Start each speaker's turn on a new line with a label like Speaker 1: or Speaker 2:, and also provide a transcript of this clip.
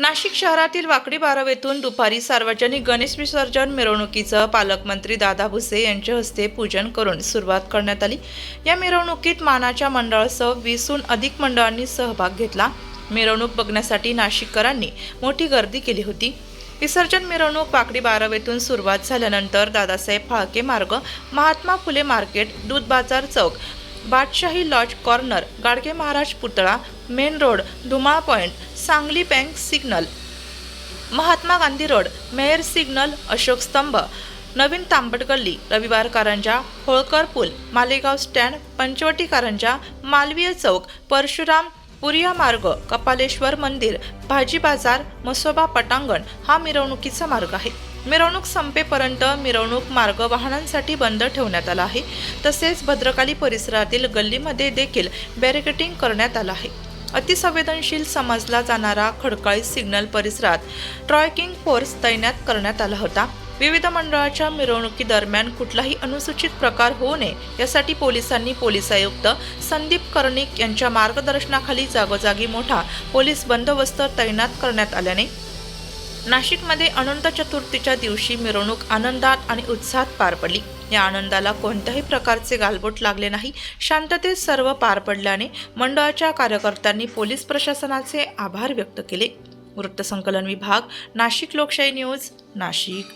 Speaker 1: नाशिक शहरातील वाकडी बारावेतून दुपारी सार्वजनिक गणेश विसर्जन मिरवणुकीचं पालकमंत्री दादा भुसे यांच्या हस्ते पूजन करून सुरुवात करण्यात आली. या मिरवणुकीत मानाच्या मंडळासह वीसहून अधिक मंडळांनी सहभाग घेतला. मिरवणूक बघण्यासाठी नाशिककरांनी मोठी गर्दी केली होती. विसर्जन मिरवणूक वाकडी बारावेतून सुरुवात झाल्यानंतर दादासाहेब फाळके मार्ग महात्मा फुले मार्केट दूध बाजार चौक बादशाही लॉज कॉर्नर गाडगे महाराज पुतळा main road Dhumal point Sangli bank signal. Mahatma Gandhi road mayor signal Ashok Stambh. नवीन तांबट गल्ली रविवार कारंजा होळकर पूल मालेगाव स्टँड पंचवटी कारंजा मालवीय चौक परशुराम पुरिया मार्ग कपालेश्वर मंदिर भाजी बाजार मसोबा पटांगण हा मिरवणुकीचा मार्ग आहे. मिरवणूक संपेपर्यंत मिरवणूक मार्ग वाहनांसाठी बंद ठेवण्यात आला आहे. तसेच भद्रकाली परिसरातील गल्लीमध्ये देखील बॅरिकेटिंग करण्यात आलं आहे. अतिसंवेदनशील समजला जाणारा खडकाळी सिग्नल परिसरात ट्रॉयकिंग फोर्स तैनात करण्यात आला होता. विविध मंडळाच्या मिरवणुकीदरम्यान कुठलाही अनुसूचित प्रकार होऊ नये यासाठी पोलिसांनी पोलीस आयुक्त संदीप कर्णिक यांच्या मार्गदर्शनाखाली जागोजागी मोठा पोलीस बंदोबस्त तैनात करण्यात आल्याने नाशिकमध्ये अनंत चतुर्थीच्या दिवशी मिरवणूक आनंदात आणि उत्साहात पार पडली. या आनंदाला कोणत्याही प्रकारचे गालबोट लागले नाही. शांततेत सर्व पार पडल्याने मंडळाच्या कार्यकर्त्यांनी पोलीस प्रशासनाचे आभार व्यक्त केले. वृत्तसंकलन विभाग नाशिक लोकशाही न्यूज नाशिक.